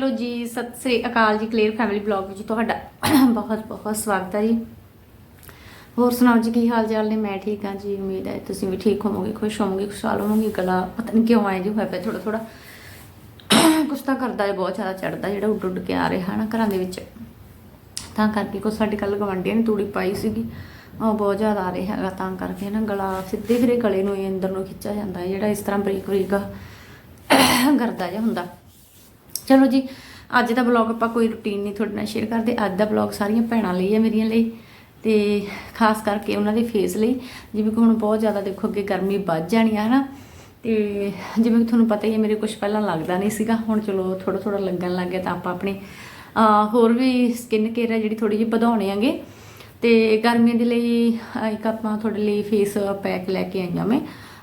Hello ਜੀ, ਸਤਿ ਸ੍ਰੀ ਅਕਾਲ ਜੀ clear family blog ਵਿੱਚ ਤੁਹਾਡਾ ਬਹੁਤ ਬਹੁਤ ਸਵਾਗਤ ਹੈ ਜੀ। ਹੋਰ ਸੁਣਾਓ ਜੀ, ਕੀ ਹਾਲ ਚਾਲ ਨੇ? ਮੈਂ ਠੀਕ ਹਾਂ ਜੀ, ਉਮੀਦ ਹੈ ਤੁਸੀਂ ਵੀ ਠੀਕ ਹੋਵੋਗੇ, ਖੁਸ਼ ਹੋਵੋਗੇ, ਖੁਸ਼ਹਾਲ ਹੋਵੋਗੇ। ਗਲਾ ਪਤਾ ਨਹੀਂ ਕਿਉਂ ਆਏ ਜੀ, ਹੋਇਆ ਪਿਆ ਥੋੜਾ ਥੋੜਾ ਕੁਛ ਤਾਂ ਕਰਦਾ ਹੈ, ਬਹੁਤ ਜ਼ਿਆਦਾ ਚੜਦਾ ਜਿਹੜਾ ਉੱਡ ਉੱਡ ਕੇ ਆ ਰਿਹਾ ਨਾ ਘਰਾਂ ਦੇ ਵਿੱਚ। ਤਾਂ ਕਰਕੇ ਕੋ ਸਾਡੇ ਕੱਲ ਗਵੰਡੀਆਂ ਨੇ ਤੂੜੀ ਪਾਈ ਸੀਗੀ। ਉਹ ਬਹੁਤ ਜ਼ਿਆਦਾ ਆ ਰਿਹਾ ਹੈਗਾ, ਤਾਂ ਕਰਕੇ ਨਾ ਗਲਾ ਸਿੱਧੇ ਫਿਰੇ ਗਲੇ ਨੂੰ ਹੀ ਅੰਦਰ ਨੂੰ ਖਿੱਚਿਆ ਜਾਂਦਾ ਹੈ, ਜਿਹੜਾ ਇਸ ਤਰ੍ਹਾਂ ਬਰੀਕ ਬਰੀਕ ਗਰਦਾ ਜਿਹਾ ਹੁੰਦਾ। ਚਲੋ ਜੀ, ਅੱਜ ਦਾ ਵਲੌਗ ਆਪਾਂ ਕੋਈ ਰੁਟੀਨ ਨਹੀਂ ਤੁਹਾਡੇ ਨਾਲ ਸ਼ੇਅਰ ਕਰਦੇ। ਅੱਜ ਦਾ ਵਲੌਗ ਸਾਰੀਆਂ ਭੈਣਾਂ ਲਈ ਹੈ ਮੇਰੀਆਂ ਲਈ ਤੇ ਖਾਸ ਕਰਕੇ ਉਹਨਾਂ ਦੇ ਫੇਸ ਲਈ। ਜਿਵੇਂ ਕਿ ਹੁਣ ਬਹੁਤ ਜ਼ਿਆਦਾ ਦੇਖੋ ਅੱਗੇ ਗਰਮੀ ਵੱਧ ਜਾਣੀ ਹੈ ਹਨਾ? ਤੇ ਜਿਵੇਂ ਕਿ ਤੁਹਾਨੂੰ ਪਤਾ ਹੀ ਹੈ, ਮੇਰੇ ਕੁਝ ਪਹਿਲਾਂ ਲੱਗਦਾ ਨਹੀਂ ਸੀਗਾ। ਹੁਣ ਚਲੋ ਥੋੜਾ ਥੋੜਾ ਲੱਗਣ ਲੱਗ ਗਿਆ ਤਾਂ ਆਪਾਂ ਆਪਣੇ ਹੋਰ ਵੀ ਸਕਿਨ ਕੇਅਰ ਹੈ ਜਿਹੜੀ ਥੋੜੀ ਜਿਹੀ ਵਧਾਉਣੇ ਆਂਗੇ। ਤੇ ਗਰਮੀਆਂ ਦੇ ਲਈ ਇੱਕ ਆਪਾਂ ਤੁਹਾਡੇ ਲਈ ਫੇਸ ਪੈਕ ਲੈ ਕੇ ਆਈਆਂ ਮੈਂ।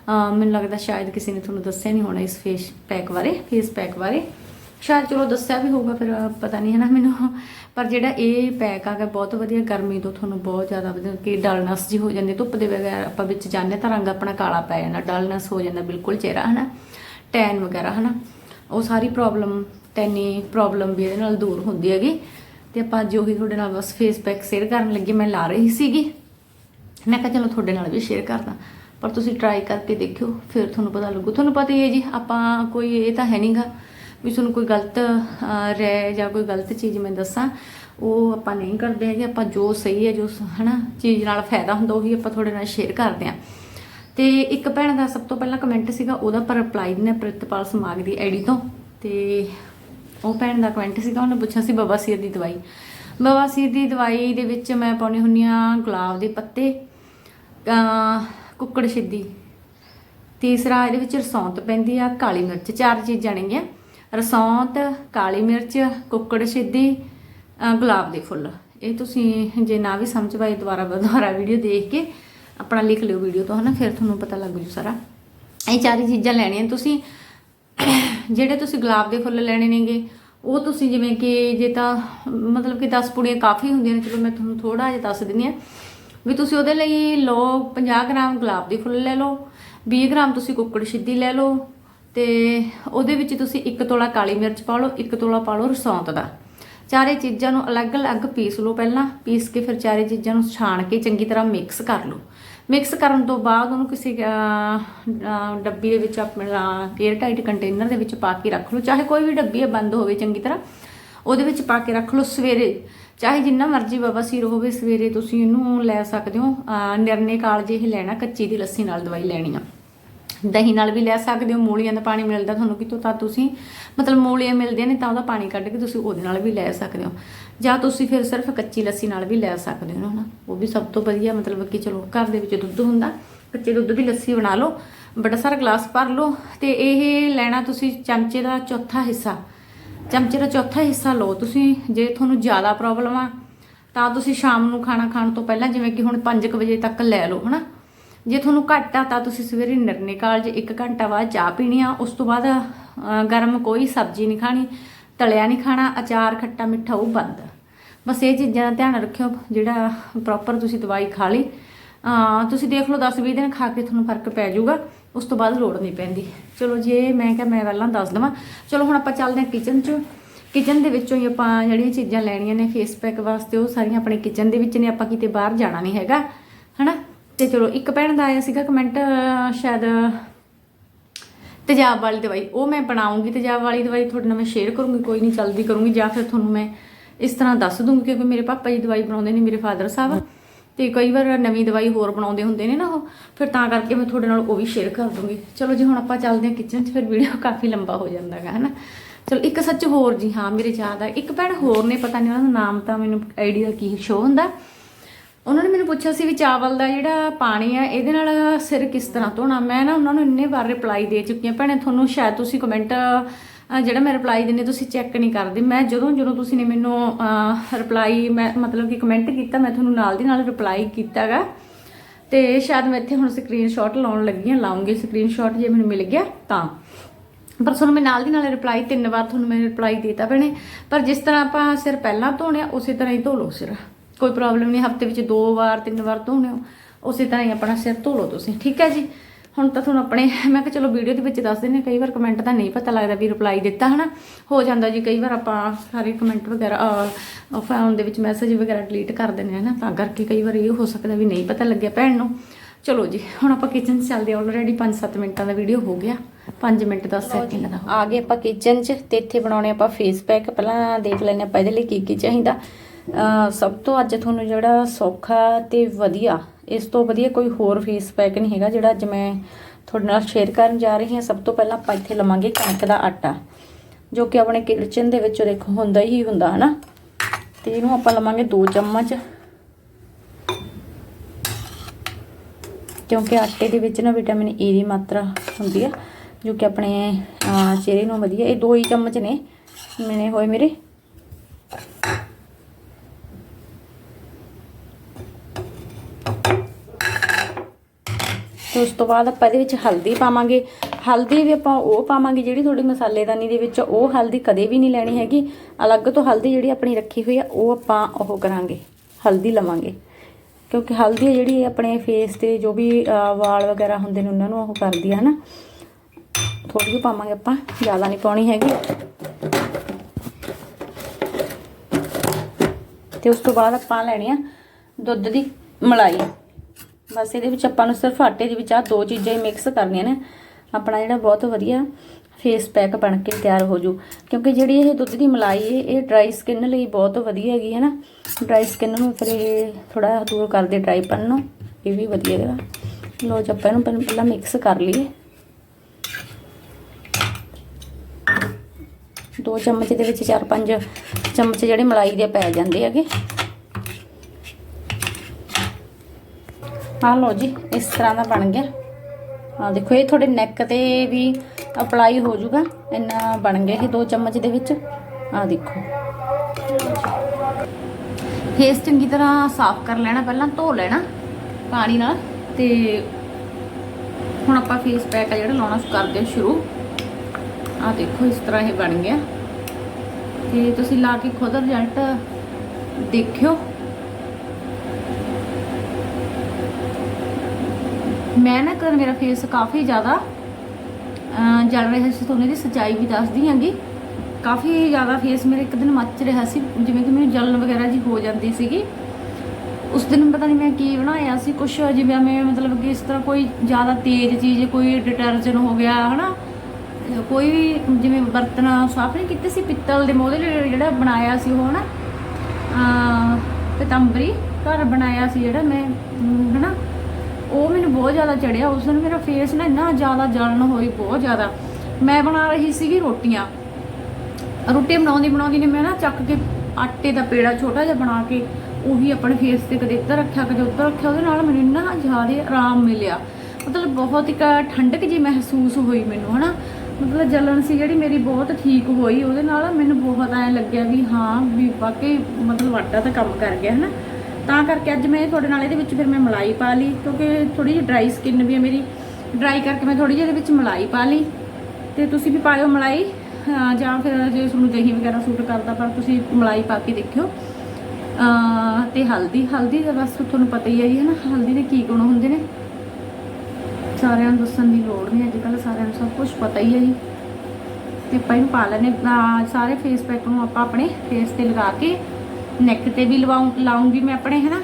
ਮੈਨੂੰ ਲੱਗਦਾ ਸ਼ਾਇਦ ਕਿਸੇ ਨੇ ਤੁਹਾਨੂੰ ਦੱਸਿਆ ਨਹੀਂ ਹੋਣਾ ਇਸ ਫੇਸ ਪੈਕ ਬਾਰੇ ਫੇਸ ਪੈਕ ਬਾਰੇ। ਸ਼ਾਇਦ ਚਲੋ ਦੱਸਿਆ ਵੀ ਹੋਊਗਾ, ਫਿਰ ਪਤਾ ਨਹੀਂ ਹੈ ਨਾ ਮੈਨੂੰ। ਪਰ ਜਿਹੜਾ ਇਹ ਪੈਕ ਆ ਗਿਆ ਬਹੁਤ ਵਧੀਆ ਗਰਮੀ ਤੋਂ ਤੁਹਾਨੂੰ ਬਹੁਤ ਜ਼ਿਆਦਾ ਵਧੀਆ ਕਿ ਡਲਨੈਸ ਜੀ ਹੋ ਜਾਂਦੀ, ਧੁੱਪ ਦੇ ਬਗੈਰ ਆਪਾਂ ਵਿੱਚ ਜਾਂਦੇ ਤਾਂ ਰੰਗ ਆਪਣਾ ਕਾਲਾ ਪੈ ਜਾਂਦਾ, ਡਲਨੈਸ ਹੋ ਜਾਂਦਾ ਬਿਲਕੁਲ ਚਿਹਰਾ, ਹਨਾ? ਟੈਨ ਵਗੈਰਾ, ਹਨਾ? ਉਹ ਸਾਰੀ ਪ੍ਰੋਬਲਮ ਟੈਨੀ ਪ੍ਰੋਬਲਮ ਵੀ ਇਹਦੇ ਨਾਲ ਦੂਰ ਹੁੰਦੀ ਹੈਗੀ। ਤੇ ਆਪਾਂ ਜੋ ਹੀ ਤੁਹਾਡੇ ਨਾਲ ਬਸ ਫੇਸ ਪੈਕ ਸ਼ੇਅਰ ਕਰਨ ਲੱਗੇ, ਮੈਂ ਲਾ ਰਹੀ ਸੀਗੀ। ਮੈਂ ਕਿਹਾ ਚਲੋ ਤੁਹਾਡੇ ਨਾਲ ਵੀ ਸ਼ੇਅਰ ਕਰਦਾ। ਪਰ ਤੁਸੀਂ ਟਰਾਈ ਕਰਕੇ ਦੇਖਿਓ, ਫਿਰ ਤੁਹਾਨੂੰ ਪਤਾ ਲੱਗੂ। ਤੁਹਾਨੂੰ ਪਤਾ ਹੀ ਹੈ ਜੀ, ਆਪਾਂ ਕੋਈ ਇਹ ਤਾਂ ਹੈ ਨਹੀਂਗਾ ਵੀ ਤੁਹਾਨੂੰ ਕੋਈ ਗਲਤ ਰਹਿ ਜਾਂ ਕੋਈ ਗਲਤ ਚੀਜ਼ ਮੈਂ ਦੱਸਾਂ, ਉਹ ਆਪਾਂ ਨਹੀਂ ਕਰਦੇ ਹੈਗੇ, ਆਪਾਂ ਜੋ ਸਹੀ ਹੈ ਜੋ ਸ- ਹਨਾ, ਚੀਜ਼ ਨਾਲ ਫਾਇਦਾ ਹੁੰਦਾ ਉਹੀ ਆਪਾਂ ਤੁਹਾਡੇ ਨਾਲ ਸ਼ੇਅਰ ਕਰਦੇ ਹਾਂ। ਤੇ ਇੱਕ ਭੈਣ ਦਾ ਸਭ ਤੋਂ ਪਹਿਲਾਂ ਕਮੈਂਟ ਸੀਗਾ, ਉਹਦਾ ਪਰ ਰਿਪਲਾਈ ਨੇ ਪ੍ਰਿਤਪਾਲ ਸਮਾਗ ਦੀ ਐਡੀ ਤੋਂ। ਤੇ ਉਹ ਭੈਣ ਦਾ ਕਮੈਂਟ ਸੀਗਾ, ਉਹਨੇ ਪੁੱਛਿਆ ਸੀ ਬਵਾਸੀਰ ਦੀ ਦਵਾਈ। ਬਵਾਸੀਰ ਦੀ ਦਵਾਈ ਦੇ ਵਿੱਚ ਮੈਂ ਪਾਉਣੀ ਹੁੰਨੀ ਆ ਗੁਲਾਬ ਦੇ ਪੱਤੇ ਕੁੱਕੜ ਛਿੱਦੀ। ਤੀਸਰਾ ਇਹਦੇ ਵਿੱਚ ਰਸੌਂਤ ਪੈਂਦੀ ਆ, ਕਾਲੀ ਮਿਰਚ, ਚਾਰ ਚੀਜ਼ਾਂ ਨੇਗੀਆਂ ਰਸੌਂਤ, ਕਾਲੀ ਮਿਰਚ, ਕੁੱਕੜ ਛਿੱਦੀ ਗੁਲਾਬ ਦੇ ਫੁੱਲ। ਇਹ ਤੁਸੀਂ ਜੇ ਨਾ ਵੀ ਸਮਝ ਪਾਏ ਦੁਬਾਰਾ ਦੁਬਾਰਾ ਵੀਡੀਓ ਦੇਖ ਕੇ ਆਪਣਾ ਲਿਖ ਲਿਓ ਵੀਡੀਓ ਤੋਂ, ਹਨਾ? ਫਿਰ ਤੁਹਾਨੂੰ ਪਤਾ ਲੱਗ ਜੂ ਸਾਰਾ। ਇਹ ਚਾਰੀ ਚੀਜ਼ਾਂ ਲੈਣੀਆਂ। ਤੁਸੀਂ ਜਿਹੜੇ ਤੁਸੀਂ ਗੁਲਾਬ ਦੇ ਫੁੱਲ ਲੈਣੇ ਨੇਗੇ, ਉਹ ਤੁਸੀਂ ਜਿਵੇਂ ਕਿ ਜੇ ਤਾਂ, ਮਤਲਬ ਕਿ 10 ਪੁੜੀਆਂ ਕਾਫੀ ਹੁੰਦੀਆਂ ਨੇ, ਚਲੋ ਮੈਂ ਤੁਹਾਨੂੰ ਥੋੜਾ ਜਿਹਾ ਦੱਸ ਦਿੰਦੀ ਆ ਵੀ ਤੁਸੀਂ ਉਹਦੇ ਲਈ ਲਓ 50 ਗ੍ਰਾਮ ਗੁਲਾਬ ਦੇ ਫੁੱਲ ਲੈ ਲਓ 20 ਗ੍ਰਾਮ ਤੁਸੀਂ ਕੁੱਕੜ ਛਿੱਦੀ ਲੈ ਲਓ ਤੇ ਉਹਦੇ ਵਿੱਚ ਤੁਸੀਂ ਇੱਕ ਤੋਲਾ ਕਾਲੀ ਮਿਰਚ ਪਾ ਲਓ, ਇੱਕ ਤੋਲਾ ਪਾ ਲਓ ਰਸੌਂਤ ਦਾ। ਚਾਰੇ ਚੀਜ਼ਾਂ ਨੂੰ ਅਲੱਗ-ਅਲੱਗ ਪੀਸ ਲਓ ਪਹਿਲਾਂ, ਪੀਸ ਕੇ ਫਿਰ ਚਾਰੇ ਚੀਜ਼ਾਂ ਨੂੰ ਛਾਣ ਕੇ ਚੰਗੀ ਤਰ੍ਹਾਂ ਮਿਕਸ ਕਰ ਲਓ। ਮਿਕਸ ਕਰਨ ਤੋਂ ਬਾਅਦ ਉਹਨੂੰ ਕਿਸੇ ਡੱਬੀ ਦੇ ਵਿੱਚ ਆਪਣਾ 에ਅਰ ਟਾਈਟ ਕੰਟੇਨਰ ਦੇ ਵਿੱਚ ਪਾ ਕੇ ਰੱਖ ਲਓ। ਚਾਹੇ ਕੋਈ ਵੀ ਡੱਬੀ ਹੈ ਬੰਦ ਹੋਵੇ ਚੰਗੀ ਤਰ੍ਹਾਂ, ਉਹਦੇ ਵਿੱਚ ਪਾ ਕੇ ਰੱਖ ਲਓ ਸਵੇਰੇ। ਚਾਹੇ ਜਿੰਨਾ ਮਰਜ਼ੀ ਬਾਬਾ ਸੀਰ ਹੋਵੇ, ਸਵੇਰੇ ਤੁਸੀਂ ਇਹਨੂੰ ਲੈ ਸਕਦੇ ਹੋ। ਨਿਰਨੇ ਕਾਲ ਜੇ ਇਹ ਲੈਣਾ, ਕੱਚੀ ਦੀ ਲੱਸੀ ਨਾਲ ਦਵਾਈ ਲੈਣੀ ਆ। ਦਹੀਂ ਨਾਲ ਵੀ ਲੈ ਸਕਦੇ ਹੋ, ਮੂਲੀਆਂ ਦਾ ਪਾਣੀ ਮਿਲਦਾ ਤੁਹਾਨੂੰ ਕਿਤੋਂ, ਤਾਂ ਤੁਸੀਂ ਮਤਲਬ ਮੂਲੀਆਂ ਮਿਲਦੀਆਂ ਨੇ ਤਾਂ ਉਹਦਾ ਪਾਣੀ ਕੱਢ ਕੇ ਤੁਸੀਂ ਉਹਦੇ ਨਾਲ ਵੀ ਲੈ ਸਕਦੇ ਹੋ। ਜਾਂ ਤੁਸੀਂ ਫਿਰ ਸਿਰਫ ਕੱਚੀ ਲੱਸੀ ਨਾਲ ਵੀ ਲੈ ਸਕਦੇ ਹੋ ਨਾ ਉਹ ਵੀ ਸਭ ਤੋਂ ਵਧੀਆ ਮਤਲਬ ਕਿ ਚਲੋ ਘਰ ਦੇ ਵਿੱਚ ਦੁੱਧ ਹੁੰਦਾ, ਕੱਚੇ ਦੁੱਧ ਦੀ ਲੱਸੀ ਬਣਾ ਲਓ, ਬੜਾ ਸਾਰਾ ਗਲਾਸ ਭਰ ਲਓ ਤੇ ਇਹ ਲੈਣਾ ਤੁਸੀਂ ਚਮਚੇ ਦਾ ਚੌਥਾ ਹਿੱਸਾ। ਚਮਚੇ ਦਾ ਚੌਥਾ ਹਿੱਸਾ ਲਓ ਤੁਸੀਂ, ਜੇ ਤੁਹਾਨੂੰ ਜ਼ਿਆਦਾ ਪ੍ਰੋਬਲਮ ਆ, ਤਾਂ ਤੁਸੀਂ ਸ਼ਾਮ ਨੂੰ ਖਾਣਾ ਖਾਣ ਤੋਂ ਪਹਿਲਾਂ ਜਿਵੇਂ ਕਿ ਹੁਣ 5 ਵਜੇ ਤੱਕ ਲੈ ਲਓ ਹਨਾ। ਜੇ ਤੁਹਾਨੂੰ ਘੱਟ ਆ ਤਾਂ ਤੁਸੀਂ ਸਵੇਰੇ ਨਿਰਨੇ ਕਾਲ ਜੇ 1 ਘੰਟਾ ਬਾਅਦ ਚਾਹ ਪੀਣੀ ਆ, ਉਸ ਤੋਂ ਬਾਅਦ ਗਰਮ ਕੋਈ ਸਬਜ਼ੀ ਨਹੀਂ ਖਾਣੀ, ਤਲਿਆ ਨਹੀਂ ਖਾਣਾ, ਅਚਾਰ, ਖੱਟਾ ਮਿੱਠਾ ਉਹ ਬੰਦ। ਬਸ ਇਹ ਚੀਜ਼ਾਂ ਦਾ ਧਿਆਨ ਰੱਖਿਓ, ਜਿਹੜਾ ਪ੍ਰੋਪਰ ਤੁਸੀਂ ਦਵਾਈ ਖਾ ਲਈ। ਤੁਸੀਂ ਦੇਖ ਲਓ 10-20 ਦਿਨ ਖਾ ਕੇ ਤੁਹਾਨੂੰ ਫ਼ਰਕ ਪੈ ਜਾਊਗਾ, ਉਸ ਤੋਂ ਬਾਅਦ ਲੋੜ ਨਹੀਂ ਪੈਂਦੀ। ਚਲੋ ਜੇ ਮੈਂ ਕਿਹਾ ਮੈਂ ਪਹਿਲਾਂ ਦੱਸ ਦਵਾਂ, ਚਲੋ ਹੁਣ ਆਪਾਂ ਚੱਲਦੇ ਹਾਂ ਕਿਚਨ 'ਚ। ਕਿਚਨ ਦੇ ਵਿੱਚੋਂ ਹੀ ਆਪਾਂ ਜਿਹੜੀਆਂ ਚੀਜ਼ਾਂ ਲੈਣੀਆਂ ਨੇ ਫੇਸ ਪੈਕ ਵਾਸਤੇ, ਉਹ ਸਾਰੀਆਂ ਆਪਣੇ ਕਿਚਨ ਦੇ ਵਿੱਚ ਨੇ, ਆਪਾਂ ਕਿਤੇ ਬਾਹਰ ਜਾਣਾ ਨਹੀਂ ਹੈਗਾ, ਹਨਾ? ਤੇ ਚਲੋ, ਇੱਕ ਭੈਣ ਦਾ ਆਇਆ ਸੀਗਾ ਕਮੈਂਟ ਸ਼ਾਇਦ ਤੇਜ਼ਾਬ ਵਾਲੀ ਦਵਾਈ। ਉਹ ਮੈਂ ਬਣਾਉਂਗੀ ਤੇਜ਼ਾਬ ਵਾਲੀ ਦਵਾਈ, ਤੁਹਾਡੇ ਨਾਲ ਮੈਂ ਸ਼ੇਅਰ ਕਰੂੰਗੀ, ਕੋਈ ਨਹੀਂ ਜਲਦੀ ਕਰੂੰਗੀ, ਜਾਂ ਫਿਰ ਤੁਹਾਨੂੰ ਮੈਂ ਇਸ ਤਰ੍ਹਾਂ ਦੱਸ ਦੂੰਗੀ, ਕਿਉਂਕਿ ਮੇਰੇ ਪਾਪਾ ਜੀ ਦਵਾਈ ਬਣਾਉਂਦੇ ਨੇ, ਮੇਰੇ ਫਾਦਰ ਸਾਹਿਬ। ਤੇ ਕਈ ਵਾਰ ਨਵੀਂ ਦਵਾਈ ਹੋਰ ਬਣਾਉਂਦੇ ਹੁੰਦੇ ਨੇ ਨਾ ਉਹ। ਫਿਰ ਤਾਂ ਕਰਕੇ ਮੈਂ ਤੁਹਾਡੇ ਨਾਲ ਉਹ ਵੀ ਸ਼ੇਅਰ ਕਰ ਦੂੰਗੀ। ਚਲੋ ਜੀ, ਹੁਣ ਆਪਾਂ ਚੱਲਦੇ ਹਾਂ ਕਿਚਨ 'ਚ, ਫਿਰ ਵੀਡੀਓ ਕਾਫੀ ਲੰਬਾ ਹੋ ਜਾਂਦਾ ਹੈ ਹਨਾ। ਚਲੋ, ਇੱਕ ਸੱਚ ਹੋਰ ਜੀ, ਹਾਂ, ਮੇਰੇ ਯਾਦ ਆ। ਇੱਕ ਭੈਣ ਹੋਰ ਨੇ, ਪਤਾ ਨਹੀਂ ਉਹਨਾਂ ਦਾ ਨਾਮ ਤਾਂ ਮੈਨੂੰ ਆਈਡੀਆ ਕੀ ਸ਼ੋ ਹੁੰਦਾ। ਉਹਨਾਂ ਨੇ ਮੈਨੂੰ ਪੁੱਛਿਆ ਸੀ ਵੀ ਚਾਵਲ ਦਾ ਜਿਹੜਾ ਪਾਣੀ ਆ, ਇਹਦੇ ਨਾਲ ਸਿਰ ਕਿਸ ਤਰ੍ਹਾਂ ਧੋਣਾ? ਮੈਂ ਨਾ ਉਹਨਾਂ ਨੂੰ ਇੰਨੇ ਵਾਰ ਰਿਪਲਾਈ ਦੇ ਚੁੱਕੀ ਹਾਂ, ਭੈਣੇ, ਤੁਹਾਨੂੰ ਸ਼ਾਇਦ ਤੁਸੀਂ ਕਮੈਂਟ ਜਿਹੜਾ ਮੈਂ ਰਿਪਲਾਈ ਦਿੰਦੀ ਤੁਸੀਂ ਚੈੱਕ ਨਹੀਂ ਕਰਦੇ। ਮੈਂ ਜਦੋਂ ਜਦੋਂ ਤੁਸੀਂ ਨੇ ਮੈਨੂੰ ਰਿਪਲਾਈ ਮੈਂ ਮਤਲਬ ਕਿ ਕਮੈਂਟ ਕੀਤਾ, ਮੈਂ ਤੁਹਾਨੂੰ ਨਾਲ ਦੀ ਨਾਲ ਰਿਪਲਾਈ ਕੀਤਾਗਾ। ਤੇ ਸ਼ਾਇਦ ਮੈਂ ਇੱਥੇ ਹੁਣ ਸਕਰੀਨਸ਼ਾਟ ਲਾਉਣ ਲੱਗੀ ਹਾਂ, ਲਾਉਂਗੀ ਸਕਰੀਨਸ਼ਾਟ ਜੇ ਮੈਨੂੰ ਮਿਲ ਗਿਆ ਤਾਂ। ਪਰ ਤੁਹਾਨੂੰ ਮੈਂ ਨਾਲ ਦੀ ਨਾਲ ਰਿਪਲਾਈ ਤਿੰਨ ਵਾਰ ਤੁਹਾਨੂੰ ਮੈਂ ਰਿਪਲਾਈ ਦੇਤਾ, ਭੈਣੇ। ਪਰ ਜਿਸ ਤਰ੍ਹਾਂ ਆਪਾਂ ਸਿਰ ਪਹਿਲਾਂ ਧੋਣੇ ਆ, ਉਸੇ ਤਰ੍ਹਾਂ ਹੀ ਧੋ ਲਓ ਸਿਰ। ਕੋਈ ਪ੍ਰੋਬਲਮ ਨਹੀਂ ਹਫ਼ਤੇ ਵਿੱਚ ਦੋ ਵਾਰ ਤਿੰਨ ਵਾਰ ਧੋਣੇ ਹੋ। ਉਸੇ ਤਰ੍ਹਾਂ ਹੀ ਆਪਣਾ ਸਿਰ ਧੋ ਲਓ ਤੁਸੀਂ ਠੀਕ ਹੈ ਜੀ? ਹੁਣ ਤਾਂ ਤੁਹਾਨੂੰ ਆਪਣੇ ਮੈਂ ਕਿਹਾ ਚਲੋ ਵੀਡੀਓ ਦੇ ਵਿੱਚ ਦੱਸ ਦਿੰਦੇ ਹਾਂ। ਕਈ ਵਾਰ ਕਮੈਂਟ ਦਾ ਨਹੀਂ ਪਤਾ ਲੱਗਦਾ ਵੀ ਰਿਪਲਾਈ ਦਿੱਤਾ ਹਨਾ। ਹੋ ਜਾਂਦਾ ਜੀ ਕਈ ਵਾਰ ਆਪਾਂ ਸਾਰੇ ਕਮੈਂਟ ਵਗੈਰਾ ਫੋਨ ਦੇ ਵਿੱਚ ਮੈਸੇਜ ਵਗੈਰਾ ਡਿਲੀਟ ਕਰ ਦਿੰਦੇ ਹਾਂ ਨਾ ਤਾਂ ਕਰਕੇ ਕਈ ਵਾਰ ਇਹ ਹੋ ਸਕਦਾ ਵੀ ਨਹੀਂ ਪਤਾ ਲੱਗਿਆ ਭੈਣ ਨੂੰ। ਚਲੋ ਜੀ ਹੁਣ ਆਪਾਂ ਕਿਚਨ 'ਚ ਚੱਲਦੇ ਆਲਰੇਡੀ 5-7 ਮਿੰਟਾਂ ਦਾ ਵੀਡੀਓ ਹੋ ਗਿਆ। 5 ਮਿੰਟ 10 ਸੈਕਿੰਡ ਦਾ ਆ ਗਏ ਆਪਾਂ ਕਿਚਨ 'ਚ ਤੇ ਇੱਥੇ ਬਣਾਉਣੇ ਆਪਾਂ ਫੇਸ ਪੈਕ ਪਹਿਲਾਂ ਦੇਖ ਲੈਂਦੇ ਆਪਾਂ ਇਹਦੇ ਲਈ ਕੀ ਕੀ ਚਾਹੀਦਾ। ਸਭ ਤੋਂ ਅੱਜ ਤੁਹਾਨੂੰ ਜਿਹੜਾ ਸੌਖਾ ਤੇ ਵਧੀਆ, ਇਸ ਤੋਂ ਵਧੀਆ ਕੋਈ ਹੋਰ ਫੇਸ ਪੈਕ ਨਹੀਂ ਹੈਗਾ ਜਿਹੜਾ ਅੱਜ ਮੈਂ ਤੁਹਾਡੇ ਨਾਲ ਸ਼ੇਅਰ ਕਰਨ ਜਾ ਰਹੀ ਹਾਂ। ਸਭ ਤੋਂ ਪਹਿਲਾਂ ਆਪਾਂ ਇੱਥੇ ਲਵਾਂਗੇ ਕਣਕ ਦਾ ਆਟਾ, ਜੋ ਕਿ ਆਪਣੇ ਕਿਚਨ ਦੇ ਵਿੱਚ ਦੇਖੋ ਹੁੰਦਾ ਹੀ ਹੁੰਦਾ, ਹਨਾ? ਤੇ ਇਹਨੂੰ ਆਪਾਂ ਲਵਾਂਗੇ 2 ਚਮਚ। ਕਿਉਂਕਿ ਆਟੇ ਦੇ ਵਿੱਚ ਨਾ ਵਿਟਾਮਿਨ ਈ e ਦੀ ਮਾਤਰਾ ਹੁੰਦੀ ਆ, ਜੋ ਕਿ ਆਪਣੇ ਚਿਹਰੇ ਨੂੰ ਵਧੀਆ, ਇਹ ਦੋ ਹੀ ਚਮਚ ਨੇ ਮਿਲੇ ਹੋਏ ਮੇਰੇ। ਤੇ ਉਸ ਤੋਂ ਬਾਅਦ ਆਪਾਂ ਇਹਦੇ ਵਿੱਚ ਹਲਦੀ ਪਾਵਾਂਗੇ। ਹਲਦੀ ਵੀ ਆਪਾਂ ਉਹ ਪਾਵਾਂਗੇ ਜਿਹੜੀ ਥੋੜੀ ਮਸਾਲੇਦਾਨੀ ਦੇ ਵਿੱਚ, ਉਹ ਹਲਦੀ ਕਦੇ ਵੀ ਨਹੀਂ ਲੈਣੀ ਹੈਗੀ। ਅਲੱਗ ਤੋਂ ਹਲਦੀ ਜਿਹੜੀ ਆਪਣੀ ਰੱਖੀ ਹੋਈ ਆ, ਉਹ ਆਪਾਂ ਉਹ ਕਰਾਂਗੇ। ਹਲਦੀ ਲਵਾਂਗੇ। ਕਿਉਂਕਿ ਹਲਦੀ ਆ ਜਿਹੜੀ ਆਪਣੇ ਫੇਸ ਤੇ ਜੋ ਵੀ ਵਾਲ ਵਗੈਰਾ ਹੁੰਦੇ ਨੇ, ਉਹਨਾਂ ਨੂੰ ਉਹ ਕਰਦੀ ਆ ਨਾ ਥੋੜੀ ਜਿਹੀ ਪਾਵਾਂਗੇ ਆਪਾਂ, ਜ਼ਿਆਦਾ ਨਹੀਂ ਪਾਉਣੀ ਹੈਗੀ। ਤੇ ਉਸ ਤੋਂ ਬਾਅਦ ਆਪਾਂ ਲੈਣੀ ਆ ਦੁੱਧ ਦੀ ਮਲਾਈ। ਬਸ ਇਹਦੇ ਵਿੱਚ ਆਪਾਂ ਨੂੰ ਸਿਰਫ ਆਟੇ ਦੇ ਵਿੱਚ ਆ ਦੋ ਚੀਜ਼ਾਂ ਹੀ ਮਿਕਸ ਕਰਨੀਆਂ ਨੇ। ਆਪਣਾ ਜਿਹੜਾ ਬਹੁਤ ਵਧੀਆ ਫੇਸ ਪੈਕ ਬਣ ਕੇ ਤਿਆਰ ਹੋ ਜੂ ਕਿਉਂਕਿ ਜਿਹੜੀ ਇਹ ਦੁੱਧ ਦੀ ਮਲਾਈ ਹੈ ਇਹ ਡਰਾਈ ਸਕਿਨ ਲਈ ਬਹੁਤ ਵਧੀਆ ਹੈਗੀ ਹੈ ਨਾ। ਡਰਾਈ ਸਕਿਨ ਨੂੰ ਫਿਰ ਇਹ ਥੋੜਾ ਦੂਰ ਕਰਦੇ ਡਰਾਈਪਨ ਨੂੰ, ਇਹ ਵੀ ਵਧੀਆ ਹੈਗਾ। ਲੋ ਜੀ, ਆਪਾਂ ਇਹਨੂੰ ਪਹਿਲਾਂ- ਪਹਿਲਾਂ ਮਿਕਸ ਕਰ ਲਈਏ। ਦੋ ਚਮਚ ਦੇ ਵਿੱਚ ਚਾਰ ਪੰਜ ਚਮਚ ਜਿਹੜੇ ਮਲਾਈ ਦੇ ਪੈ ਜਾਂਦੇ ਹੈਗੇ। ਆ ਲਓ ਜੀ, ਇਸ ਤਰ੍ਹਾਂ ਦਾ ਬਣ ਗਿਆ। ਆ ਦੇਖੋ, ਇਹ ਤੁਹਾਡੇ ਨੈਕ ਤੇ ਵੀ ਅਪਲਾਈ ਹੋ ਜਾਊਗਾ। ਇੰਨਾ ਬਣ ਗਿਆ ਇਹ ਦੋ ਚਮਚ ਦੇ ਵਿੱਚ। ਆ ਦੇਖੋ। ਫੇਸ ਚੰਗੀ ਤਰ੍ਹਾਂ ਸਾਫ਼ ਕਰ ਲੈਣਾ ਪਹਿਲਾਂ, ਧੋ ਲੈਣਾ ਪਾਣੀ ਨਾਲ ਤੇ ਹੁਣ ਆਪਾਂ ਫੇਸ ਪੈਕ ਆ ਜਿਹੜਾ ਲਾਉਣਾ ਕਰਦੇ ਹਾਂ ਸ਼ੁਰੂ। ਆ ਦੇਖੋ, ਇਸ ਤਰ੍ਹਾਂ ਇਹ ਬਣ ਗਿਆ। ਤੇ ਤੁਸੀਂ ਲਾ ਕੇ ਖੁਦ ਰਿਜ਼ਲਟ ਦੇਖਿਓ। ਮੈਂ ਨਾ ਕਰ ਮੇਰਾ ਫੇਸ ਕਾਫੀ ਜ਼ਿਆਦਾ ਜਲ ਰਿਹਾ ਸੀ ਤੁਹਾਨੂੰ ਇਹਦੀ ਸੱਚਾਈ ਵੀ ਦੱਸਦੀ ਹਾਂਗੀ। ਕਾਫੀ ਜ਼ਿਆਦਾ ਫੇਸ ਮੇਰੇ ਇੱਕ ਦਿਨ ਮੱਚ ਰਿਹਾ ਸੀ ਜਿਵੇਂ ਕਿ ਮੈਨੂੰ ਜਲਨ ਵਗੈਰਾ ਜੀ ਹੋ ਜਾਂਦੀ ਸੀਗੀ। ਉਸ ਦਿਨ ਪਤਾ ਨਹੀਂ ਮੈਂ ਕੀ ਬਣਾਇਆ ਸੀ ਕੁਛ ਜਿਵੇਂ ਮੈਂ ਮਤਲਬ ਕਿ ਇਸ ਤਰ੍ਹਾਂ ਕੋਈ ਜ਼ਿਆਦਾ ਤੇਜ਼ ਚੀਜ਼ ਕੋਈ ਡਿਟਰਜੈਂਟ ਹੋ ਗਿਆ ਹਨਾ? ਕੋਈ ਵੀ ਜਿਵੇਂ ਬਰਤਨ ਸਾਫ਼ ਨਹੀਂ ਕੀਤੇ ਸੀ ਪਿੱਤਲ ਦੇ ਮੋਹਦੇ ਜਿਹੜਾ ਬਣਾਇਆ ਸੀ ਉਹ ਹਨਾ? ਅਹ, ਪਤੰਬਰੀ ਘਰ ਬਣਾਇਆ ਸੀ ਜਿਹੜਾ ਮੈਂ ਅਮ, ਹਨਾ? ਉਹ ਮੈਨੂੰ ਬਹੁਤ ਜ਼ਿਆਦਾ ਚੜਿਆ। ਉਸ ਦਿਨ ਮੇਰਾ ਫੇਸ ਨਾ ਇੰਨਾ ਜ਼ਿਆਦਾ ਜਲਨ ਹੋਈ, ਬਹੁਤ ਜ਼ਿਆਦਾ। ਮੈਂ ਬਣਾ ਰਹੀ ਸੀਗੀ ਰੋਟੀਆਂ। ਰੋਟੀ ਬਣਾਉਂਦੀ ਬਣਾਉਂਦੀ ਨੇ ਮੈਂ ਨਾ ਚੱਕ ਕੇ ਆਟੇ ਦਾ ਪੇੜਾ ਛੋਟਾ ਜਿਹਾ ਬਣਾ ਕੇ ਉਹੀ ਆਪਣੇ ਫੇਸ ਤੇ ਕਦੇ ਇੱਧਰ ਰੱਖਿਆ, ਕਦੇ ਉੱਧਰ ਰੱਖਿਆ। ਉਹਦੇ ਨਾਲ ਮੈਨੂੰ ਇੰਨਾ ਜ਼ਿਆਦਾ ਆਰਾਮ ਮਿਲਿਆ। ਮਤਲਬ ਬਹੁਤ ਇੱਕ ਠੰਡਕ ਜੀ ਮਹਿਸੂਸ ਹੋਈ ਮੈਨੂੰ, ਹਨਾ? ਮਤਲਬ ਜਲਨ ਸੀ ਜਿਹੜੀ ਮੇਰੀ, ਬਹੁਤ ਠੀਕ ਹੋਈ। ਉਹਦੇ ਨਾਲ ਮੈਨੂੰ ਬਹੁਤ ਐਂ ਲੱਗਿਆ ਵੀ ਹਾਂ, ਵੀ ਵਾਕਈ ਮਤਲਬ ਆਟਾ ਤਾਂ ਕੰਮ ਕਰ ਗਿਆ, ਹਨਾ? ਤਾਂ ਕਰਕੇ ਅੱਜ ਮੈਂ ਤੁਹਾਡੇ ਨਾਲ ਇਹਦੇ ਵਿੱਚ ਫਿਰ ਮੈਂ ਮਲਾਈ ਪਾ ਲਈ, ਕਿਉਂਕਿ ਥੋੜੀ ਜਿਹੀ ਡਰਾਈ ਸਕਿਨ ਵੀ ਹੈ ਮੇਰੀ। ਡਰਾਈ ਕਰਕੇ ਮੈਂ ਥੋੜੀ ਜਿਹੀ ਇਹਦੇ ਵਿੱਚ ਮਲਾਈ ਪਾ ਲਈ। ਤੇ ਤੁਸੀਂ ਵੀ ਪਾਇਓ ਮਲਾਈ ਜਾਂ ਫਿਰ ਜੇ ਤੁਹਾਨੂੰ ਦਹੀਂ ਵਗੈਰਾ ਸੂਟ ਕਰਦਾ ਪਰ ਤੁਸੀਂ ਮਲਾਈ ਪਾ ਕੇ ਦੇਖਿਓ। ਅਹ, ਤੇ ਹਲਦੀ ਹਲਦੀ ਦਾ ਬਸ ਤੁਹਾਨੂੰ ਪਤਾ ਹੀ ਹੈ ਜੀ, ਹੈ ਨਾ? ਹਲਦੀ ਦੇ ਕੀ ਗੁਣ ਹੁੰਦੇ ਨੇ? ਸਾਰਿਆਂ ਨੂੰ ਦੱਸਣ ਦੀ ਲੋੜ ਨਹੀਂ ਅੱਜ ਕੱਲ੍ਹ ਸਾਰਿਆਂ ਨੂੰ ਸਭ ਕੁਝ ਪਤਾ ਹੀ ਹੈ ਜੀ। ਤੇ ਆਪਾਂ ਇਹਨੂੰ ਪਾ ਲੈਣੇ ਸਾਰੇ ਫੇਸ ਪੈਕ ਨੂੰ ਆਪਾਂ ਆਪਣੇ ਫੇਸ ਤੇ ਲਗਾ ਕੇ ਨੈਕ ਤੇ ਵੀ ਲਵਾਉਂ, ਲਾਉਂਗੀ ਮੈਂ ਆਪਣੇ ਹੈ ਨਾ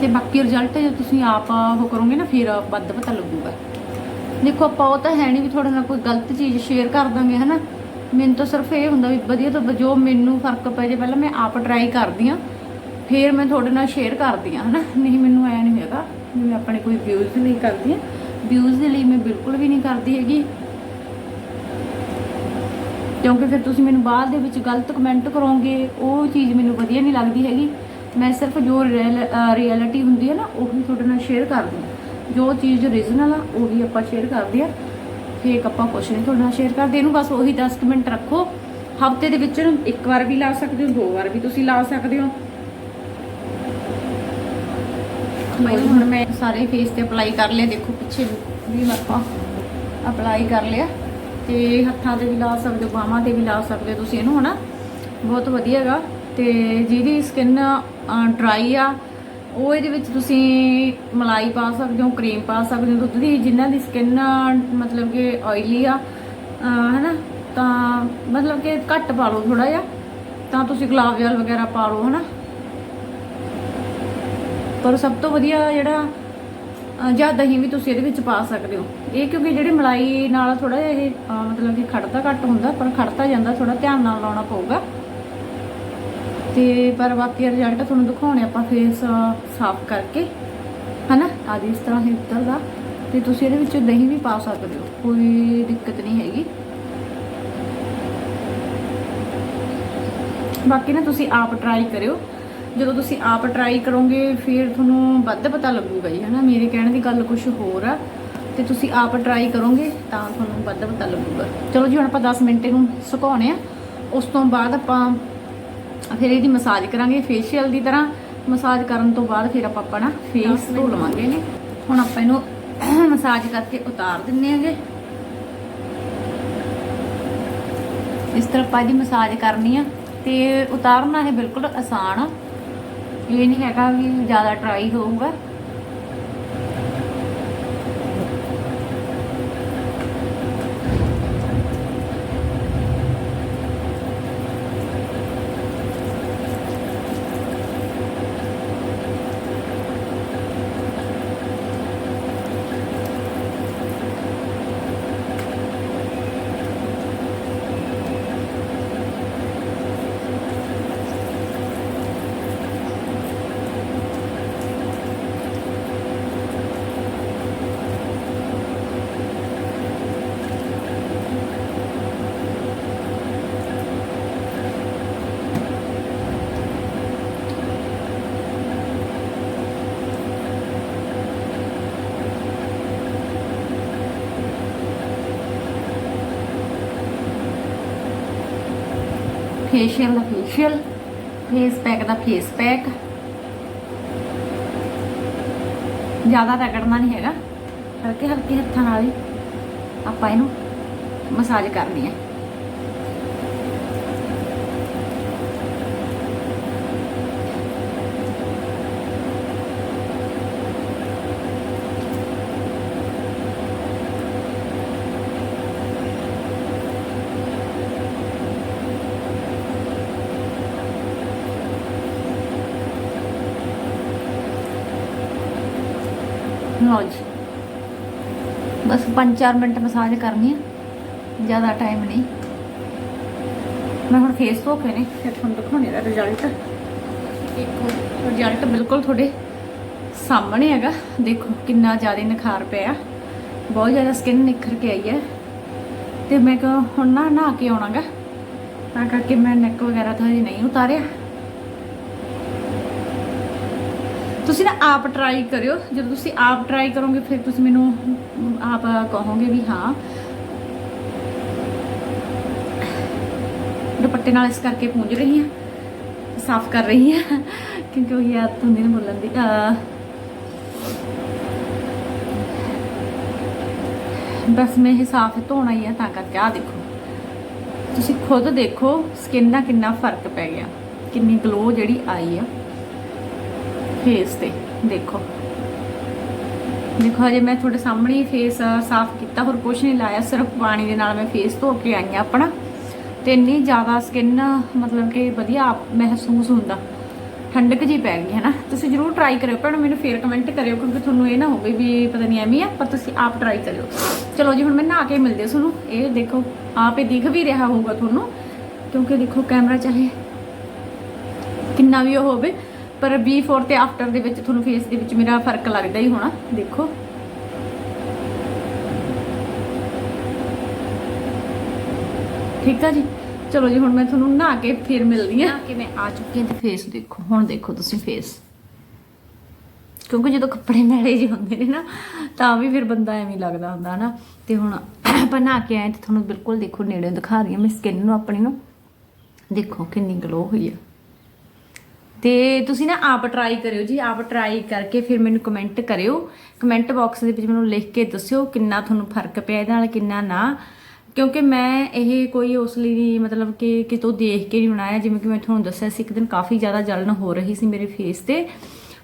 ਤੇ ਬਾਕੀ ਰਿਜ਼ਲਟ ਜੇ ਤੁਸੀਂ ਆਪ ਉਹ ਕਰੋਗੇ ਨਾ, ਫਿਰ ਵੱਧ ਪਤਾ ਲੱਗੂਗਾ। ਦੇਖੋ, ਆਪਾਂ ਉਹ ਤਾਂ ਹੈ ਨਹੀਂ ਵੀ ਤੁਹਾਡੇ ਨਾਲ ਕੋਈ ਗਲਤ ਚੀਜ਼ ਸ਼ੇਅਰ ਕਰ ਦਾਂਗੇ, ਹਨਾ? ਮੈਨੂੰ ਤਾਂ ਸਿਰਫ ਇਹ ਹੁੰਦਾ ਵੀ ਵਧੀਆ ਤੋਂ ਜੋ ਮੈਨੂੰ ਫ਼ਰਕ ਪੈ ਜੇ ਪਹਿਲਾਂ ਮੈਂ ਆਪ ਟਰਾਈ ਕਰਦੀ ਆ ਫਿਰ ਮੈਂ ਤੁਹਾਡੇ ਨਾਲ ਸ਼ੇਅਰ ਕਰਦੀ ਆ ਹਨਾ? ਨਹੀਂ, ਮੈਨੂੰ ਐ ਨਹੀਂ ਹੈਗਾ, ਮੈਂ ਆਪਣੇ ਕੋਈ ਵਿਊਜ਼ ਲਈ ਕਰਦੀ ਆ ਵਿਊਜ਼ ਦੇ ਲਈ ਮੈਂ ਬਿਲਕੁਲ ਵੀ ਨਹੀਂ ਕਰਦੀ ਹੈਗੀ। ਕਿਉਂਕਿ ਫਿਰ ਤੁਸੀਂ ਮੈਨੂੰ ਬਾਅਦ ਦੇ ਵਿੱਚ ਗਲਤ ਕਮੈਂਟ ਕਰੋਗੇ, ਉਹ ਚੀਜ਼ ਮੈਨੂੰ ਵਧੀਆ ਨਹੀਂ ਲੱਗਦੀ ਹੈਗੀ। ਮੈਂ ਸਿਰਫ ਜੋ ਰਿਐਲਿਟੀ ਹੁੰਦੀ ਹੈ ਨਾ, ਉਹੀ ਤੁਹਾਡੇ ਨਾਲ ਸ਼ੇਅਰ ਕਰਦੀ ਹਾਂ। ਜੋ ਚੀਜ਼ ਰੀਜ਼ਨਲ ਆ, ਉਹੀ ਆਪਾਂ ਸ਼ੇਅਰ ਕਰਦੇ ਆ ਫੇਕ ਆਪਾਂ ਕੁਛ ਨਹੀਂ ਤੁਹਾਡੇ ਨਾਲ ਸ਼ੇਅਰ ਕਰਦੇ। ਇਹਨੂੰ ਬਸ ਉਹੀ 10 ਕੁ ਮਿੰਟ ਰੱਖੋ। ਹਫ਼ਤੇ ਦੇ ਵਿੱਚ ਇੱਕ ਵਾਰ ਵੀ ਲਾ ਸਕਦੇ ਹੋ, ਦੋ ਵਾਰ ਵੀ ਤੁਸੀਂ ਲਾ ਸਕਦੇ ਹੋ। ਮੈਂ ਹੁਣ ਮੈਂ ਸਾਰੇ ਫੇਸ ਤੇ ਅਪਲਾਈ ਕਰ ਲਿਆ ਦੇਖੋ ਪਿੱਛੇ ਵੀ ਆਪਾਂ ਅਪਲਾਈ ਕਰ ਲਿਆ। ਤੇ ਹੱਥਾਂ ਤੇ ਵੀ ਲਾ ਸਕਦੇ ਹੋ ਬਾਹਾਂ ਤੇ ਵੀ ਲਾ ਸਕਦੇ ਹੋ ਤੁਸੀਂ ਇਹਨੂੰ, ਹਨਾ? ਬਹੁਤ ਵਧੀਆ ਹੈਗਾ। ਤੇ ਜਿਹਦੀ ਸਕਿਨ ਡਰਾਈ ਆ, ਉਹ ਇਹਦੇ ਵਿੱਚ ਤੁਸੀਂ ਮਲਾਈ ਪਾ ਸਕਦੇ ਹੋ ਕਰੀਮ ਪਾ ਸਕਦੇ ਹੋ, ਦੁੱਧ ਦੀ ਜਿਨ੍ਹਾਂ ਦੀ ਸਕਿਨ ਮਤਲਬ ਕਿ ਆਇਲੀ ਆ, ਅਹ, ਹਨਾ? ਤਾਂ ਮਤਲਬ ਕਿ ਘੱਟ ਪਾ ਲਓ ਥੋੜਾ ਜਿਹਾ, ਤਾਂ ਤੁਸੀਂ ਗੁਲਾਬ ਜਲ ਵਗੈਰਾ ਪਾ ਲਓ, ਹਨਾ? ਪਰ ਸਭ ਤੋਂ ਵਧੀਆ ਜਿਹੜਾ ਜਾਂ ਦਹੀਂ ਵੀ ਤੁਸੀਂ ਇਹਦੇ ਵਿੱਚ ਪਾ ਸਕਦੇ ਹੋ। ਇਹ ਕਿਉਂਕਿ ਜਿਹੜੀ ਮਲਾਈ ਨਾਲ ਥੋੜਾ ਜਿਹਾ ਇਹ ਮਤਲਬ ਕਿ ਖੜਦਾ ਘੱਟ ਹੁੰਦਾ, ਪਰ ਖੜਤਾ ਜਾਂਦਾ ਥੋੜਾ ਧਿਆਨ ਨਾਲ ਲਾਉਣਾ ਪਊਗਾ। ਤੇ ਪਰ ਬਾਕੀ ਰਿਜ਼ਲਟ ਤੁਹਾਨੂੰ ਦਿਖਾਉਣੇ ਆਪਾਂ ਫੇਸ ਸਾਫ਼ ਕਰਕੇ। ਹਨਾ? ਆਦੀ ਇਸ ਤਰ੍ਹਾਂ ਹੀ ਉੱਤਰਦਾ। ਤੇ ਤੁਸੀਂ ਇਹਦੇ ਵਿੱਚ ਦਹੀਂ ਵੀ ਪਾ ਸਕਦੇ ਹੋ, ਕੋਈ ਦਿੱਕਤ ਨਹੀਂ ਹੈਗੀ। ਬਾਕੀ ਨਾ ਤੁਸੀਂ ਆਪ ਟਰਾਈ ਕਰਿਓ। ਜਦੋਂ ਤੁਸੀਂ ਆਪ ਟਰਾਈ ਕਰੋਗੇ ਫਿਰ ਤੁਹਾਨੂੰ ਵੱਧ ਪਤਾ ਲੱਗੂਗਾ ਜੀ ਹਨਾ? ਮੇਰੇ ਕਹਿਣ ਦੀ ਗੱਲ ਕੁਝ ਹੋਰ ਆ। ਤੇ ਤੁਸੀਂ ਆਪ ਟਰਾਈ ਕਰੋਗੇ ਤਾਂ ਤੁਹਾਨੂੰ ਵੱਧ ਪਤਾ ਲੱਗੂਗਾ। ਚਲੋ ਜੀ ਹੁਣ ਆਪਾਂ 10 ਮਿੰਟ ਇਹਨੂੰ ਸੁਕਾਉਣੇ ਆ। ਉਸ ਤੋਂ ਬਾਅਦ ਆਪਾਂ ਫਿਰ ਇਹਦੀ ਮਸਾਜ ਕਰਾਂਗੇ ਫੇਸ਼ੀਅਲ ਦੀ ਤਰ੍ਹਾਂ। ਮਸਾਜ ਕਰਨ ਤੋਂ ਬਾਅਦ ਫਿਰ ਆਪਾਂ ਆਪਣਾ ਫੇਸ ਧੋ ਲਵਾਂਗੇ ਨੇ ਹੁਣ ਆਪਾਂ ਇਹਨੂੰ ਮਸਾਜ ਕਰਕੇ ਉਤਾਰ ਦਿੰਨੇ ਆਂਗੇ ਇਸ ਤਰ੍ਹਾਂ ਇਹਦੀ ਮਸਾਜ ਕਰਨੀ ਆ। ਤੇ ਉਤਾਰਨਾ ਇਹ ਬਿਲਕੁਲ ਆਸਾਨ ਆ। ਇਹ ਨਹੀਂ ਹੈਗਾ ਵੀ ਜ਼ਿਆਦਾ ਟਰਾਈ ਹੋਊਗਾ। ਫੇਸ਼ੀਅਲ ਦਾ ਫੇਸ਼ੀਅਲ ਫੇਸ ਪੈਕ ਦਾ ਫੇਸ ਪੈਕ ਜ਼ਿਆਦਾ ਰਗੜਨਾ ਨਹੀਂ ਹੈਗਾ। ਹਲਕੇ ਹਲਕੇ ਹੱਥਾਂ ਨਾਲ ਹੀ ਆਪਾਂ ਇਹਨੂੰ ਮਸਾਜ ਕਰਨੀ ਹੈ। ਲਓ ਜੀ ਬਸ 5-4 ਮਿੰਟ ਮਸਾਜ ਕਰਨੀ ਆ। ਜ਼ਿਆਦਾ ਟਾਈਮ ਨਹੀਂ। ਮੈਂ ਹੁਣ ਫੇਸ ਧੋ ਕੇ ਨੇ, ਫਿਰ ਤੁਹਾਨੂੰ ਦਿਖਾਉਣੇ ਦਾ ਰਿਜ਼ਲਟ ਦੇਖੋ ਰਿਜ਼ਲਟ ਬਿਲਕੁਲ ਤੁਹਾਡੇ ਸਾਹਮਣੇ ਹੈਗਾ। ਦੇਖੋ ਕਿੰਨਾ ਜ਼ਿਆਦਾ ਨਿਖਾਰ ਪਿਆ। ਬਹੁਤ ਜ਼ਿਆਦਾ ਸਕਿਨ ਨਿਖਰ ਕੇ ਆਈ ਹੈ। ਤੇ ਮੈਂ ਹੁਣ ਨਾ ਨਹਾ ਕੇ ਆਉਣਾਗਾ। ਤਾਂ ਕਰਕੇ ਮੈਂ ਨੈਕ ਵਗੈਰਾ ਤਾਂ ਹਜੇ ਨਹੀਂ ਉਤਾਰਿਆ। ਤੁਸੀਂ ਨਾ ਆਪ ਟਰਾਈ ਕਰਿਓ। ਜਦੋਂ ਤੁਸੀਂ ਆਪ ਟਰਾਈ ਕਰੋਗੇ, ਫਿਰ ਤੁਸੀਂ ਮੈਨੂੰ ਆਪ ਕਹੋਗੇ ਵੀ ਹਾਂ। ਦੁਪੱਟੇ ਨਾਲ ਇਸ ਕਰਕੇ ਪੂੰਝ ਰਹੀ ਹਾਂ। ਸਾਫ਼ ਕਰ ਰਹੀ ਹਾਂ, ਕਿਉਂਕਿ ਉਹ ਯਾਦ ਹੁੰਦੀ ਨਾ ਬੋਲਣ ਦੀ। ਬਸ ਮੈਂ ਇਹ ਸਾਫ਼ ਧੋਣਾ ਹੀ ਆ, ਤਾਂ ਕਰਕੇ ਆ ਦੇਖੋ। ਤੁਸੀਂ ਖੁਦ ਦੇਖੋ ਸਕਿਨ ਦਾ ਕਿੰਨਾ ਫ਼ਰਕ ਪੈ ਗਿਆ, ਕਿੰਨੀ ਗਲੋ ਜਿਹੜੀ ਆਈ ਆ। ਫੇਸ ਤੇ, ਦੇਖੋ। ਦੇਖੋ, ਹਜੇ ਮੈਂ ਤੁਹਾਡੇ ਸਾਹਮਣੇ ਹੀ ਫੇਸ ਸਾਫ਼ ਕੀਤਾ, ਹੋਰ ਕੁਝ ਨਹੀਂ ਲਾਇਆ, ਸਿਰਫ ਪਾਣੀ ਦੇ ਨਾਲ ਮੈਂ ਫੇਸ ਧੋ ਕੇ ਆਈ ਹਾਂ ਆਪਣਾ। ਤੇ ਇੰਨੀ ਜ਼ਿਆਦਾ ਸਕਿਨ ਮਤਲਬ ਕਿ ਵਧੀਆ ਆਪ- ਮਹਿਸੂਸ ਹੁੰਦਾ। ਠੰਡਕ ਜੀ ਪੈ ਗਈ ਹੈ ਨਾ ਤੁਸੀਂ ਜਰੂਰ ਟਰਾਈ ਕਰਿਓ, ਭੈਣੋ, ਮੈਨੂੰ ਫੇਰ ਕਮੈਂਟ ਕਰਿਓ, ਕਿਉਂਕਿ ਤੁਹਾਨੂੰ ਇਹ ਨਾ ਹੋਵੇ ਵੀ ਪਤਾ ਨਹੀਂ ਐਵੇਂ ਆ, ਪਰ ਤੁਸੀਂ ਆਪ ਟਰਾਈ ਕਰਿਓ। ਚਲੋ ਜੀ, ਹੁਣ ਮੈਂ ਨਹਾ ਕੇ ਮਿਲਦੇ ਤੁਹਾਨੂੰ। ਇਹ ਦੇਖੋ, ਆਪ ਇਹ ਦਿਖ ਵੀ ਰਿਹਾ ਹੋਊਗਾ ਤੁਹਾਨੂੰ, ਕਿਉਂਕਿ ਦੇਖੋ ਕੈਮਰਾ ਚਾਹੇ ਕਿੰਨਾ ਵੀ ਉਹ ਹੋਵੇ ਪਰ ਬੀਫੋਰ ਤੇ ਆਫਟਰ ਦੇ ਵਿੱਚ ਤੁਹਾਨੂੰ ਫੇਸ ਦੇ ਵਿੱਚ ਮੇਰਾ ਫ਼ਰਕ ਲੱਗਦਾ ਹੀ ਹੋਣਾ, ਦੇਖੋ। ਠੀਕ ਆ ਜੀ? ਚਲੋ ਜੀ, ਹੁਣ ਮੈਂ ਤੁਹਾਨੂੰ ਨਹਾ ਕੇ ਫਿਰ ਮਿਲਦੀ ਆ ਕਿ ਮੈਂ ਆ ਚੁੱਕੀ ਹਾਂ ਤੇ ਫੇਸ ਦੇਖੋ, ਹੁਣ ਦੇਖੋ ਤੁਸੀਂ ਫੇਸ ਕਿਉਂਕਿ ਜਦੋਂ ਕੱਪੜੇ ਮੈਲੇ ਜਿਹੇ ਹੁੰਦੇ ਨੇ ਨਾ, ਤਾਂ ਵੀ ਫਿਰ ਬੰਦਾ ਐਵੇਂ ਲੱਗਦਾ ਹੁੰਦਾ ਨਾ ਤੇ ਹੁਣ ਆਪਾਂ ਨਹਾ ਕੇ ਆਏ ਤੇ ਤੁਹਾਨੂੰ ਬਿਲਕੁਲ ਦੇਖੋ ਨੇੜੇ ਦਿਖਾ ਰਹੀ ਹਾਂ ਮੈਂ ਸਕਿਨ ਨੂੰ, ਆਪਣੀ ਨੂੰ। ਦੇਖੋ ਕਿੰਨੀ ਗਲੋ ਹੋਈ ਆ। ਤੇ ਤੁਸੀਂ ਨਾ ਆਪ ਟਰਾਈ ਕਰਿਓ ਜੀ, ਆਪ ਟਰਾਈ ਕਰਕੇ ਫਿਰ ਮੈਨੂੰ ਕਮੈਂਟ ਕਰਿਓ। ਕਮੈਂਟ ਬਾਕਸ ਦੇ ਵਿੱਚ ਮੈਨੂੰ ਲਿਖ ਕੇ ਦੱਸਿਓ ਕਿੰਨਾ ਤੁਹਾਨੂੰ ਫ਼ਰਕ ਪਿਆ ਇਹਦੇ ਨਾਲ, ਕਿੰਨਾ ਨਾ। ਕਿਉਂਕਿ ਮੈਂ ਇਹ ਕੋਈ ਉਸ ਲਈ ਮਤਲਬ ਕਿ ਕਿਤੋਂ ਦੇਖ ਕੇ ਨਹੀਂ ਬਣਾਇਆ, ਜਿਵੇਂ ਕਿ ਮੈਂ ਤੁਹਾਨੂੰ ਦੱਸਿਆ ਸੀ, ਇੱਕ ਦਿਨ ਕਾਫੀ ਜ਼ਿਆਦਾ ਜਲਨ ਹੋ ਰਹੀ ਸੀ ਮੇਰੇ ਫੇਸ ਤੇ।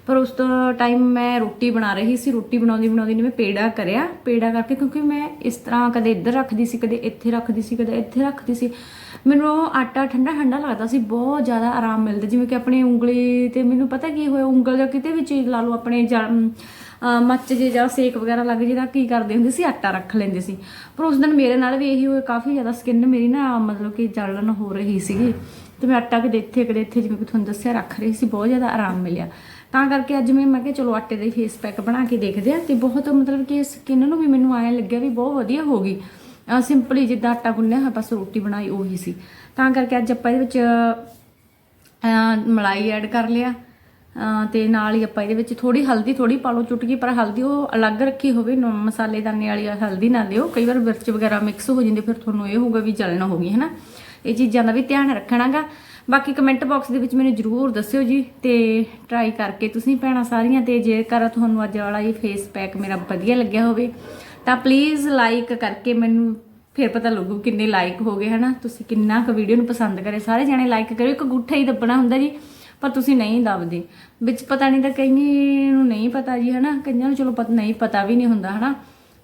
ਪਰ ਉਸ ਤੋਂ ਟਾਈਮ ਮੈਂ ਰੋਟੀ ਬਣਾ ਰਹੀ ਸੀ, ਰੋਟੀ ਬਣਾਉਂਦੀ ਬਣਾਉਂਦੀ ਨੇ ਮੈਂ ਪੇੜਾ ਕਰਿਆ, ਪੇੜਾ ਕਰਕੇ ਕਿਉਂਕਿ ਮੈਂ ਇਸ ਤਰ੍ਹਾਂ ਕਦੇ ਇੱਧਰ ਰੱਖਦੀ ਸੀ, ਕਦੇ ਇੱਥੇ ਰੱਖਦੀ ਸੀ, ਕਦੇ ਇੱਥੇ ਰੱਖਦੀ ਸੀ। ਮੈਨੂੰ ਆਟਾ ਠੰਡਾ ਠੰਡਾ ਲੱਗਦਾ ਸੀ, ਬਹੁਤ ਜ਼ਿਆਦਾ ਆਰਾਮ ਮਿਲਦਾ, ਜਿਵੇਂ ਕਿ ਆਪਣੀ ਉਂਗਲੀ ਤੇ ਮੈਨੂੰ ਪਤਾ ਕੀ ਹੋਇਆ, ਉਂਗਲ ਜਾਂ ਕਿਤੇ ਵੀ ਚੀਜ਼ ਲਾ ਲਓ, ਆਪਣੇ ਜਾਂ ਮੱਚ ਜੇ ਜਾਂ ਸੇਕ ਵਗੈਰਾ ਲੱਗ ਜੇ ਤਾਂ ਕੀ ਕਰਦੇ ਹੁੰਦੇ ਸੀ, ਆਟਾ ਰੱਖ ਲੈਂਦੇ ਸੀ। ਪਰ ਉਸ ਦਿਨ ਮੇਰੇ ਨਾਲ ਵੀ ਇਹੀ ਹੋਇਆ, ਕਾਫੀ ਜ਼ਿਆਦਾ ਸਕਿਨ ਮੇਰੀ ਨਾ ਮਤਲਬ ਕਿ ਜਲਣ ਹੋ ਰਹੀ ਸੀਗੀ। ਤੇ ਮੈਂ ਆਟਾ ਕਿਤੇ ਇੱਥੇ ਕਿਤੇ ਇੱਥੇ ਜਿਵੇਂ ਕਿ ਤੁਹਾਨੂੰ ਦੱਸਿਆ, ਰੱਖ ਰਹੀ ਸੀ, ਬਹੁਤ ਜ਼ਿਆਦਾ ਆਰਾਮ ਮਿਲਿਆ। ਤਾਂ ਕਰਕੇ ਅੱਜ ਮੈਂ ਮੈਂ ਕਿਹਾ ਚਲੋ ਆਟੇ ਦੇ ਫੇਸ ਪੈਕ ਬਣਾ ਕੇ ਦੇਖਦੇ ਆ ਤੇ ਬਹੁਤ ਮਤਲਬ ਕਿ ਸਕਿਨ ਨੂੰ ਵੀ ਮੈਨੂੰ ਆਇਆ ਲੱਗਿਆ ਵੀ ਬਹੁਤ ਵਧੀਆ ਹੋ ਗਈ। ਸਿੰਪਲੀ ਜਿੱਦਾਂ ਆਟਾ ਗੁੰਨਿਆ ਹੋਇਆ, ਬਸ ਰੋਟੀ ਬਣਾਈ ਉਹੀ ਸੀ। ਤਾਂ ਕਰਕੇ ਅੱਜ ਆਪਾਂ ਇਹਦੇ ਵਿੱਚ ਮਲਾਈ ਐਡ ਕਰ ਲਿਆ। ਅਹ, ਤੇ ਨਾਲ ਹੀ ਆਪਾਂ ਇਹਦੇ ਵਿੱਚ ਥੋੜੀ ਹਲਦੀ ਥੋੜੀ ਪਾ ਲਓ, ਚੁਟਕੀ, ਪਰ ਹਲਦੀ ਉਹ ਅਲੱਗ ਰੱਖੀ ਹੋਵੇ ਮਸਾਲੇਦਾਨੇ ਵਾਲੀ ਹਲਦੀ ਨਾ ਦਿਓ। ਕਈ ਵਾਰ ਮਿਰਚ ਵਗੈਰਾ ਮਿਕਸ ਹੋ ਜਾਂਦੇ, ਫਿਰ ਤੁਹਾਨੂੰ ਇਹ ਹੋਊਗਾ ਵੀ ਜਲਣਾ ਹੋ ਗਈ ਹੈ ਨਾ ਇਹ ਚੀਜ਼ਾਂ ਦਾ ਵੀ ਧਿਆਨ ਰੱਖਣਾਗਾ। ਬਾਕੀ ਕਮੈਂਟ ਬਾਕਸ ਦੇ ਵਿੱਚ ਮੈਨੂੰ ਜਰੂਰ ਦੱਸਿਓ ਜੀ ਤੇ ਟਰਾਈ ਕਰਕੇ ਤੁਸੀਂ ਭੈਣਾਂ ਸਾਰੀਆਂ ਤੇ ਜੇਕਰ ਤੁਹਾਨੂੰ ਅੱਜ ਵਾਲਾ ਇਹ ਫੇਸ ਪੈਕ ਮੇਰਾ ਵਧੀਆ ਲੱਗਿਆ ਹੋਵੇ, ਤਾਂ ਪਲੀਜ਼ ਲਾਈਕ ਕਰਕੇ ਮੈਨੂੰ ਫਿਰ ਪਤਾ ਲੱਗੂ ਕਿੰਨੇ ਲਾਈਕ ਹੋ ਗਏ, ਹਨਾ? ਤੁਸੀਂ ਕਿੰਨਾ ਕੁ ਵੀਡੀਓ ਨੂੰ ਪਸੰਦ ਕਰੇ। ਸਾਰੇ ਜਣੇ ਲਾਈਕ ਕਰਿਓ, ਇੱਕ ਗੁੱਠਾ ਹੀ ਦੱਬਣਾ ਹੁੰਦਾ ਜੀ, ਪਰ ਤੁਸੀਂ ਨਹੀਂ ਦੱਬਦੇ। ਵਿੱਚ ਪਤਾ ਨਹੀਂ ਤਾਂ ਕਈਆਂ ਨੂੰ ਨਹੀਂ ਪਤਾ ਜੀ, ਹਨਾ? ਕਈਆਂ ਨੂੰ ਚਲੋ ਪਤਾ ਨਹੀਂ ਪਤਾ ਵੀ ਨਹੀਂ ਹੁੰਦਾ, ਹਨਾ?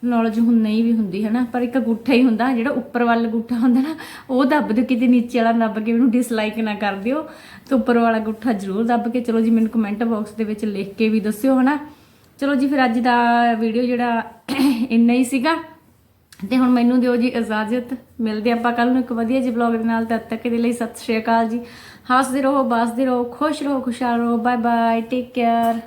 ਨੌਲੇਜ ਹੁਣ ਨਹੀਂ ਵੀ ਹੁੰਦੀ ਹੈ ਨਾ ਪਰ ਇੱਕ ਗੁੱਠਾ ਹੀ ਹੁੰਦਾ, ਜਿਹੜਾ ਉੱਪਰ ਵੱਲ ਗੁੱਠਾ ਹੁੰਦਾ ਨਾ, ਉਹ ਦੱਬ ਦਿਓ ਕਿਤੇ ਨੀਚੇ ਵਾਲਾ ਦੱਬ ਕੇ ਮੈਨੂੰ ਡਿਸਲਾਈਕ ਨਾ ਕਰ ਦਿਓ, ਤੇ ਉੱਪਰ ਵਾਲਾ ਗੁੱਠਾ ਜ਼ਰੂਰ ਦੱਬ ਕੇ ਚਲੋ ਜੀ ਮੈਨੂੰ ਕਮੈਂਟ ਬਾਕਸ ਦੇ ਵਿੱਚ ਲਿਖ ਕੇ ਵੀ ਦੱਸਿਓ, ਹਨਾ? ਚਲੋ ਜੀ, ਫਿਰ ਅੱਜ ਦਾ ਵੀਡੀਓ ਜਿਹੜਾ ਇੰਨਾ ਹੀ ਸੀਗਾ। ਤੇ ਹੁਣ ਮੈਨੂੰ ਦਿਓ ਜੀ ਇਜਾਜ਼ਤ। ਮਿਲਦੇ ਆਪਾਂ ਕੱਲ ਨੂੰ ਇੱਕ ਵਧੀਆ ਜੀ ਵਲੌਗ ਦੇ ਨਾਲ, ਤਦ ਤੱਕ ਦੇ ਲਈ ਸਤਿ ਸ਼੍ਰੀ ਅਕਾਲ ਜੀ। ਹੱਸਦੇ ਰਹੋ, ਬਾਸਦੇ ਰਹੋ, ਖੁਸ਼ ਰਹੋ, ਖੁਸ਼ਹਾਲ ਰਹੋ। Bye bye take care